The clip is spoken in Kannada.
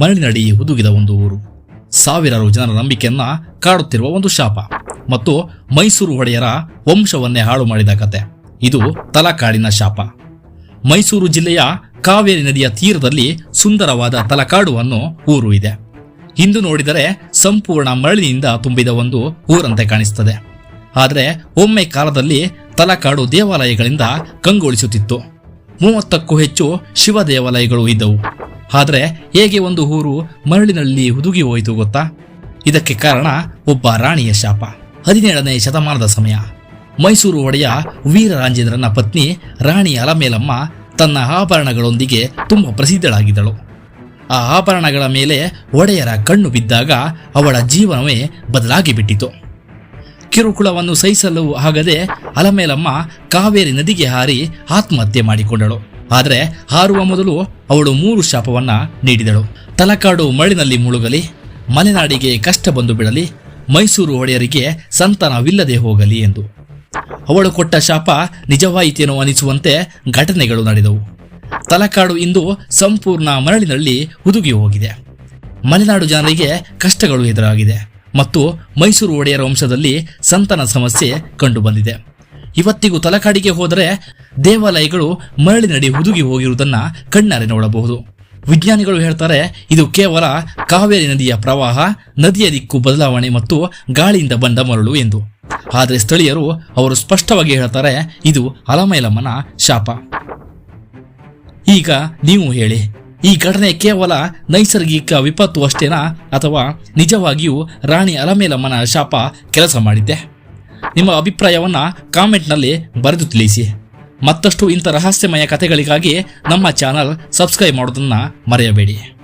ಮರಳಿನಡಿ ಹುದುಗಿದ ಒಂದು ಊರು. ಸಾವಿರಾರು ಜನರ ನಂಬಿಕೆಯನ್ನ ಕಾಡುತ್ತಿರುವ ಒಂದು ಶಾಪ. ಮತ್ತು ಮೈಸೂರು ಒಡೆಯರ ವಂಶವನ್ನೇ ಹಾಳು ಮಾಡಿದ ಕತೆ. ಇದು ತಲಕಾಡಿನ ಶಾಪ. ಮೈಸೂರು ಜಿಲ್ಲೆಯ ಕಾವೇರಿ ನದಿಯ ತೀರದಲ್ಲಿ ಸುಂದರವಾದ ತಲಕಾಡು ಅನ್ನೋ ಊರು ಇದೆ. ಇಂದು ನೋಡಿದರೆ ಸಂಪೂರ್ಣ ಮರಳಿನಿಂದ ತುಂಬಿದ ಒಂದು ಊರಂತೆ ಕಾಣಿಸ್ತದೆ. ಆದರೆ ಒಮ್ಮೆ ಕಾಲದಲ್ಲಿ ತಲಕಾಡು ದೇವಾಲಯಗಳಿಂದ ಕಂಗೊಳಿಸುತ್ತಿತ್ತು. ಮೂವತ್ತಕ್ಕೂ ಹೆಚ್ಚು ಶಿವ ದೇವಾಲಯಗಳು ಇದ್ದವು. ಆದರೆ ಹೇಗೆ ಒಂದು ಊರು ಮರಳಿನಲ್ಲಿ ಹುದುಗಿ ಹೋಯಿತು ಗೊತ್ತಾ? ಇದಕ್ಕೆ ಕಾರಣ ಒಬ್ಬ ರಾಣಿಯ ಶಾಪ. ಹದಿನೇಳನೇ ಶತಮಾನದ ಸಮಯ. ಮೈಸೂರು ಒಡೆಯ ವೀರರಾಜೇಂದ್ರನ ಪತ್ನಿ ರಾಣಿ ಅಲಮೇಲಮ್ಮ ತನ್ನ ಆಭರಣಗಳೊಂದಿಗೆ ತುಂಬ ಪ್ರಸಿದ್ಧಳಾಗಿದ್ದಳು. ಆ ಆಭರಣಗಳ ಮೇಲೆ ಒಡೆಯರ ಕಣ್ಣು ಬಿದ್ದಾಗ ಅವಳ ಜೀವನವೇ ಬದಲಾಗಿ ಬಿಟ್ಟಿತು. ಕಿರುಕುಳವನ್ನು ಸಹಿಸಲು ಆಗದೆ ಅಲಮೇಲಮ್ಮ ಕಾವೇರಿ ನದಿಗೆ ಹಾರಿ ಆತ್ಮಹತ್ಯೆ ಮಾಡಿಕೊಂಡಳು. ಆದರೆ ಹಾರುವ ಮೊದಲು ಅವಳು ಮೂರು ಶಾಪವನ್ನ ನೀಡಿದಳು. ತಲಕಾಡು ಮರಳಿನಲ್ಲಿ ಮುಳುಗಲಿ, ಮಲೆನಾಡಿಗೆ ಕಷ್ಟ ಬಂದು ಬಿಡಲಿ ಮೈಸೂರು ಒಡೆಯರಿಗೆ ಸಂತಾನವಿಲ್ಲದೆ ಹೋಗಲಿ ಎಂದು. ಅವಳು ಕೊಟ್ಟ ಶಾಪ ನಿಜವಾಯಿತೇನೋ ಅನಿಸುವಂತೆ ಘಟನೆಗಳು ನಡೆದವು. ತಲಕಾಡು ಇಂದು ಸಂಪೂರ್ಣ ಮರಳಿನಲ್ಲಿ ಹುದುಗಿ ಹೋಗಿದೆ. ಮಲೆನಾಡು ಜನರಿಗೆ ಕಷ್ಟಗಳು ಎದುರಾಗಿದೆ ಮತ್ತು ಮೈಸೂರು ಒಡೆಯರ ವಂಶದಲ್ಲಿ ಸಂತಾನ ಸಮಸ್ಯೆ ಕಂಡುಬಂದಿದೆ. ಇವತ್ತಿಗೂ ತಲಕಾಡಿಗೆ ಹೋದರೆ ದೇವಾಲಯಗಳು ಮರಳಿನಡಿ ಹುದುಗಿ ಹೋಗಿರುವುದನ್ನು ಕಣ್ಣಾರೆ ನೋಡಬಹುದು. ವಿಜ್ಞಾನಿಗಳು ಹೇಳ್ತಾರೆ, ಇದು ಕೇವಲ ಕಾವೇರಿ ನದಿಯ ಪ್ರವಾಹ, ನದಿಯ ದಿಕ್ಕು ಬದಲಾವಣೆ ಮತ್ತು ಗಾಳಿಯಿಂದ ಬಂದ ಮರಳು ಎಂದು. ಆದರೆ ಸ್ಥಳೀಯರು ಅವರು ಸ್ಪಷ್ಟವಾಗಿ ಹೇಳ್ತಾರೆ, ಇದು ಅಲಮೈಲಮ್ಮನ ಶಾಪ. ಈಗ ನೀವು ಹೇಳಿ, ಈ ಘಟನೆ ಕೇವಲ ನೈಸರ್ಗಿಕ ವಿಪತ್ತು ಅಷ್ಟೇನಾ ಅಥವಾ ನಿಜವಾಗಿಯೂ ರಾಣಿ ಅಲಮೇಲಮ್ಮನ ಶಾಪ ಕೆಲಸ ಮಾಡಿದ್ದೆ? ನಿಮ್ಮ ಅಭಿಪ್ರಾಯವನ್ನು ಕಾಮೆಂಟ್ನಲ್ಲಿ ಬರೆದು ತಿಳಿಸಿ. ಮತ್ತಷ್ಟು ಇಂಥ ರಹಸ್ಯಮಯ ಕಥೆಗಳಿಗಾಗಿ ನಮ್ಮ ಚಾನಲ್ ಸಬ್ಸ್ಕ್ರೈಬ್ ಮಾಡೋದನ್ನ ಮರೆಯಬೇಡಿ.